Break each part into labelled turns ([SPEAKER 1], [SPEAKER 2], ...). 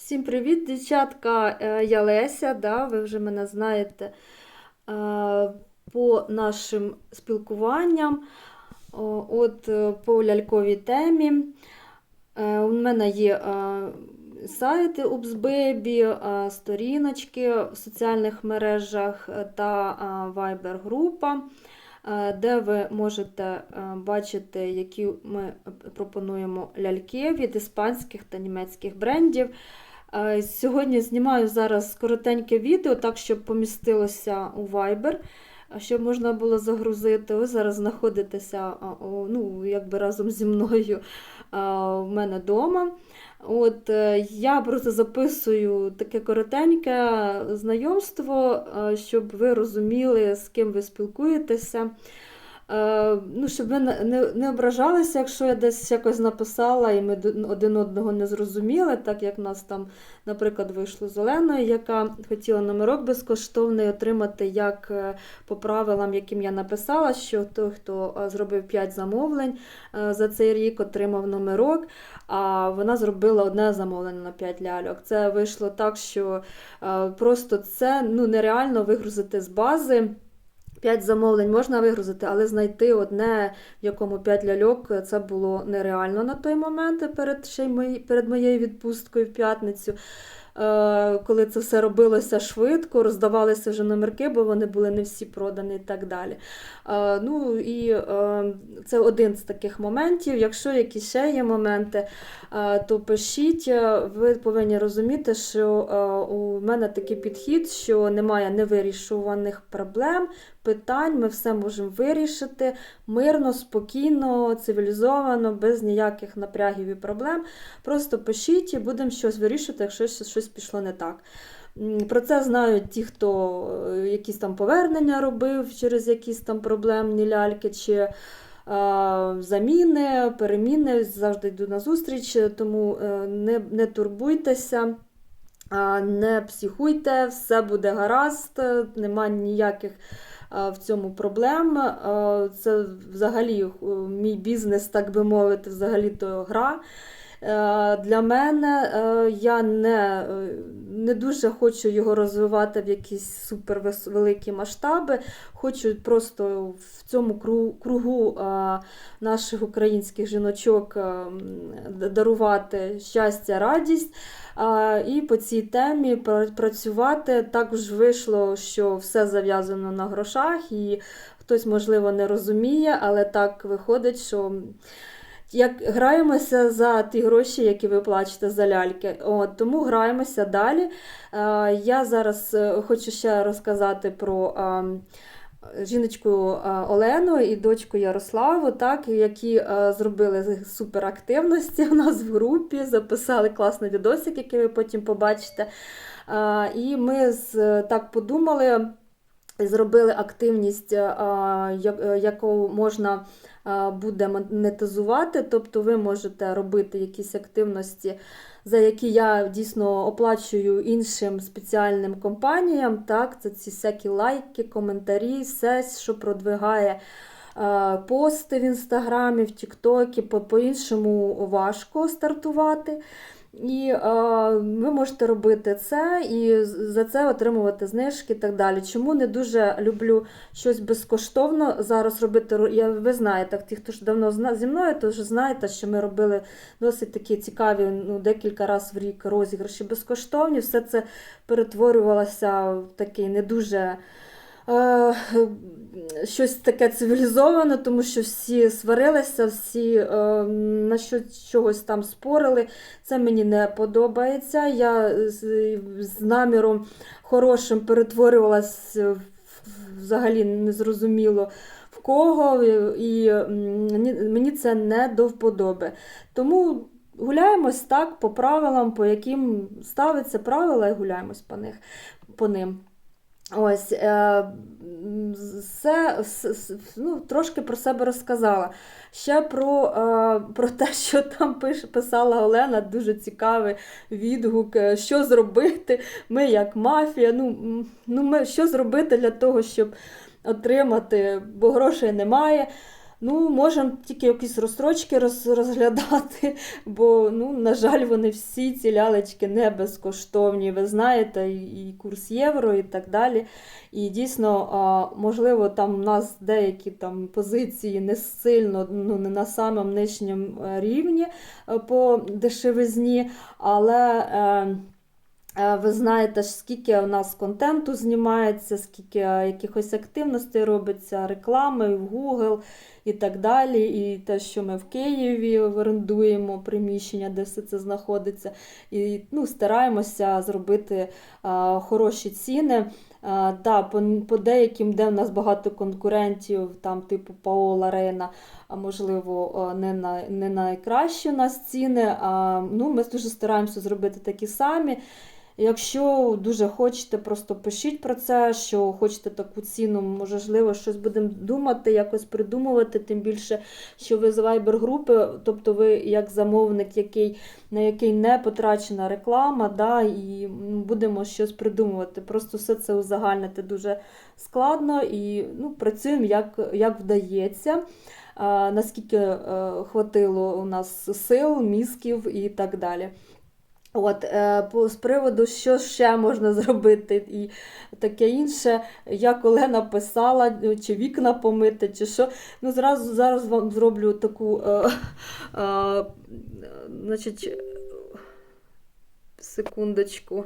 [SPEAKER 1] Всім привіт, дівчатка. Е, Я Леся, да, ви вже мене знаєте е, по нашим спілкуванням. От е, по ляльковій темі. У мене є сайти Упсбебі, сторіночки в соціальних мережах та Viber-група, де ви можете бачити, які ми пропонуємо ляльки від іспанських та німецьких брендів. Е, Сьогодні знімаю зараз коротеньке відео, так, щоб помістилося у Viber, щоб можна було загрузити. Ви зараз знаходитеся ну, якби разом зі мною в мене вдома. От, е, я просто записую таке коротеньке знайомство, е, щоб ви розуміли, з ким ви спілкуєтеся. Е, Ну, щоб ви не, не, ображалися, якщо я десь якось написала і ми один одного не зрозуміли, так як нас там, наприклад, вийшло з Оленою, яка хотіла номерок безкоштовний отримати як е, по правилам, яким я написала, що той, хто е, зробив 5 замовлень за цей рік, отримав номерок, а вона зробила одне замовлення на 5 ляльок. Це вийшло так, що просто це ну, нереально вигрузити з бази. 5 замовлень можна вигрузити, але знайти одне, в якому 5 ляльок, це було нереально на той момент перед, ще мої- перед моєю відпусткою в п'ятницю. Е, Коли це все робилося швидко, роздавалися вже номерки, бо вони були не всі продані і так далі. Е, Ну і е, це один з таких моментів. Якщо якісь ще є моменти, то пишіть. Ви повинні розуміти, що у мене такий підхід, що немає невирішуваних проблем питань, ми все можемо вирішити мирно, спокійно, цивілізовано, без ніяких напрягів і проблем. Просто пишіть і будемо щось вирішувати, якщо щось пішло не так. Про це знають ті, хто е, якісь там повернення робив через якісь там проблемні ляльки, чи е, заміни, переміни, завжди йду на зустріч, тому е, не, не турбуйтеся. Не психуйте, все буде гаразд, нема ніяких в цьому проблем. Е, Це взагалі е, мій бізнес, так би мовити, взагалі то гра. Е, Для мене е, я не, е, не дуже хочу його розвивати в якісь супер вис- великі масштаби. Хочу просто в цьому кругу наших українських жіночок дарувати щастя, радість. І по цій темі пра- працювати також вийшло, що все зав'язано на грошах, і хтось, можливо, не розуміє, але так виходить, що як граємося за ті гроші, які ви плачете за ляльки. От, тому граємося далі. Е, Я зараз е, хочу ще розказати про. ем, Жіночку е, Олену і дочку Ярославу, так, які е, зробили суперактивності у нас в групі, записали класний відосик, який ви потім побачите. Е, І ми так подумали, зробили активність, е, е, яку можна е, буде монетизувати. Тобто ви можете робити якісь активності, за які я дійсно оплачую іншим спеціальним компаніям. Так, це ці всякі лайки, коментарі, все, що продвигає. е, Пости в інстаграмі, в Тіктокі, по-іншому важко стартувати. І е, ви можете робити це і за це отримувати знижки і так далі. Чому не дуже люблю щось безкоштовно зараз робити? Ро- Я, ви знаєте, ті, хто ж давно зі мною, то вже знаєте, що ми робили досить такі цікаві ну, декілька разів в рік розіграші безкоштовні. Все це перетворювалося в такий не дуже. Е, Щось таке цивілізоване, тому що всі сварилися, всі е, на що, чогось там спорили. Це мені не подобається. Я з, з наміром хорошим в- взагалі незрозуміло в кого, і мені це не до вподоби. Тому гуляємось так по правилам, по яким ставиться правила, і гуляємось по них по ним. Ось, е, все, ну, трошки про себе розказала. Ще про, е, про те, що там пиш, писала Олена, дуже цікавий відгук, е, що зробити. Ми як мафія, ну, ну ми, що зробити для того, щоб отримати, бо грошей немає. Ну, можемо тільки якісь розстрочки роз, розглядати, бо, ну, на жаль, вони всі ці лялечки не безкоштовні. Ви знаєте, і, курс євро, і так далі. І дійсно, можливо, там у нас деякі там позиції не сильно, ну, не на самому нижньому е, рівні е, по дешевизні, але. Е, Е, Ви знаєте, скільки у нас контенту знімається, скільки е, якихось активностей робиться, реклами в Google і так далі. І те, що ми в Києві орендуємо приміщення, де все це знаходиться, і ну, стараємося зробити а, хороші ціни. А, да, по, по деяким, де в нас багато конкурентів, там типу Паола Рейна, можливо, не, на, не найкращі у нас ціни. А, ну, ми дуже стараємося зробити такі самі. Якщо дуже хочете, просто пишіть про це, що хочете таку ціну, можливо, щось будемо думати, якось придумувати, тим більше, що ви з вайбер-групи, тобто ви як замовник, який, на який не потрачена реклама, да, і будемо щось придумувати. Просто все це узагальнити дуже складно і ну, працюємо як, як вдається. Наскільки е, хватило у нас сил, мізків і так далі. От, е, з приводу, що ще можна зробити і таке інше, я коли написала, ну, чи вікна помити, чи що. Ну, зразу зараз вам зроблю таку, е, е, значить, секундочку.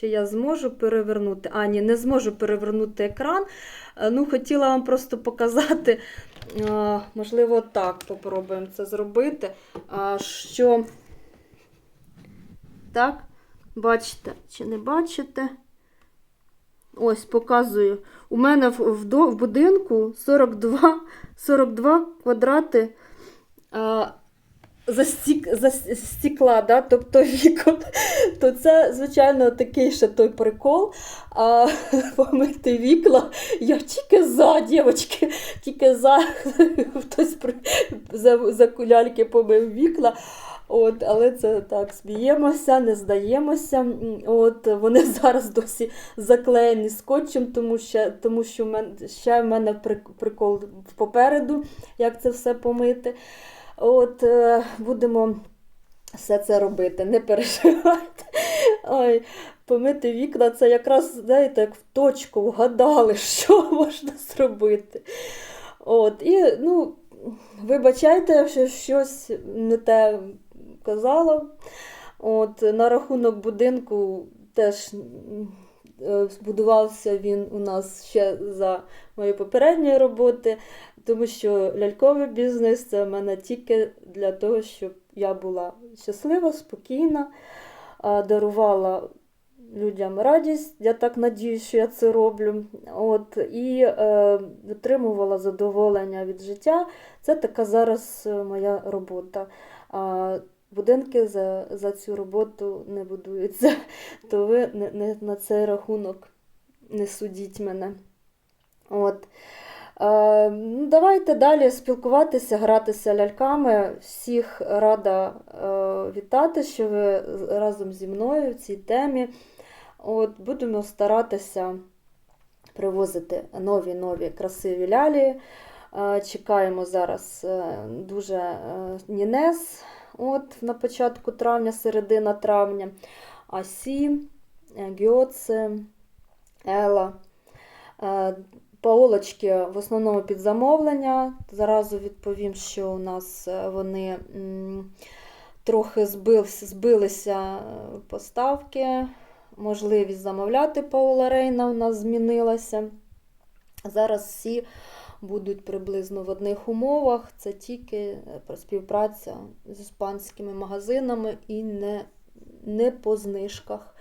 [SPEAKER 1] Чи я зможу перевернути? А, ні, не зможу перевернути екран. Е, Ну, хотіла вам просто показати, е, можливо, так попробуємо це зробити. Що так, бачите чи не бачите? Ось, показую. У мене в, в, в будинку 42, 42 квадрати а, за, стік, за с- стекла, да? тобто вікон. То це, звичайно, такий ще той прикол. А помити вікна я тільки за, дівчатки, тільки за хтось за, за куляльки помив вікна. От, але це так, сміємося, не здаємося. От, вони зараз досі заклеєні скотчем, тому, що, тому що в ще в мене прикол попереду, як це все помити. От, е, будемо все це робити, не переживайте. Ой, помити вікна це якраз, знаєте, як в точку вгадали, що можна зробити. От, і, ну, вибачайте, що щось не те казала. От, на рахунок будинку теж е, збудувався він у нас ще за моєї попередньої роботи, тому що ляльковий бізнес це в мене тільки для того, щоб я була щаслива, спокійна, дарувала людям радість. Я так надіюсь, що я це роблю. От, і е, отримувала задоволення від життя. Це така зараз е, моя робота. Будинки за, за цю роботу не будуються, то ви не, не на цей рахунок не судіть мене. От. Е, ну, давайте далі спілкуватися, гратися ляльками. Всіх рада е, вітати, що ви разом зі мною в цій темі. От, будемо старатися привозити нові нові красиві лялі. Е, Чекаємо зараз е, дуже е, Нінес от, на початку травня, середина травня. Асі, е, Гьоце, Ела. Паолочки в основному під замовлення. Зразу відповім, що у нас вони трохи збилися, збилися поставки. Можливість замовляти Паула Рейна у нас змінилася. Зараз всі будуть приблизно в одних умовах. Це тільки е, співпраця з іспанськими магазинами і не, не по знижках.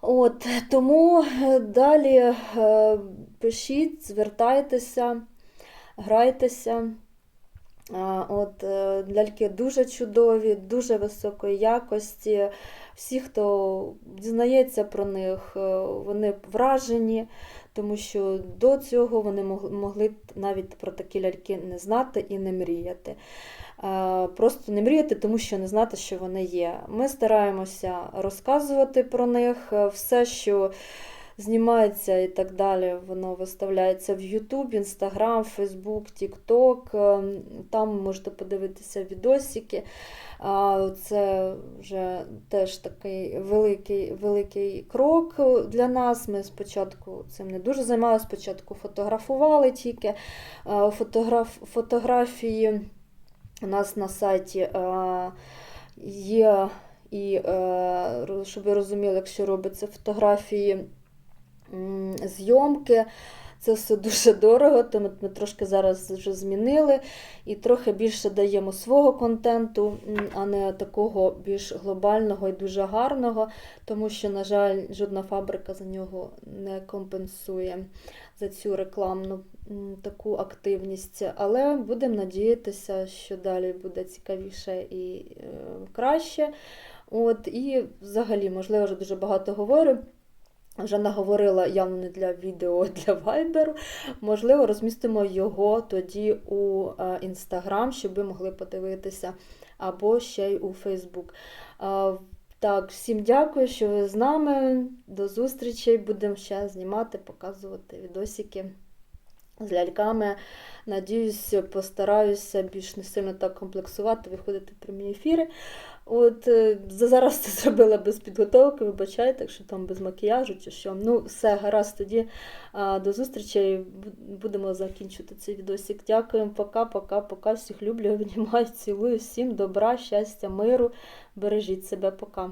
[SPEAKER 1] От, тому е, далі е, пишіть, звертайтеся, грайтеся. От, ляльки дуже чудові, дуже високої якості. Всі, хто дізнається про них, вони вражені, тому що до цього вони мог- могли навіть про такі ляльки не знати і не мріяти. Е, Просто не мріяти, тому що не знати, що вони є. Ми стараємося розказувати про них е, все, що знімається і так далі. Воно виставляється в YouTube, Instagram, Facebook, TikTok. Ем, Там можете подивитися відосики. Це вже теж такий великий, великий крок для нас. Ми спочатку цим не дуже займалися, спочатку фотографували тільки А, фотограф, фотографії. У нас на сайті е, є, і, е, щоб ви розуміли, якщо робиться фотографії зйомки, це все дуже дорого, тому ми трошки зараз вже змінили і трохи більше даємо свого контенту, а не такого більш глобального і дуже гарного, тому що, на жаль, жодна фабрика за нього не компенсує за цю рекламну таку активність. Але будемо надіятися, що далі буде цікавіше і е, краще. От, і взагалі, можливо, вже дуже багато говорю. Вже наговорила явно не для відео, а для вайберу. Можливо, розмістимо його тоді у інстаграм, щоб ви могли подивитися, або ще й у Фейсбук. Е, Так, всім дякую, що ви з нами. До зустрічі. Будемо ще знімати, показувати відосики з ляльками. Надіюсь, постараюся більш не сильно так комплексувати, виходити в прямі ефіри. От е, за- зараз це зробила без підготовки, вибачайте, якщо там без макіяжу чи що. Ну, все, гаразд тоді. До зустрічі. Будемо закінчувати цей відосик. Дякуємо, пока, пока, пока. Всіх люблю, обнімаю, цілую. Всім добра, щастя, миру. Бережіть себе, пока.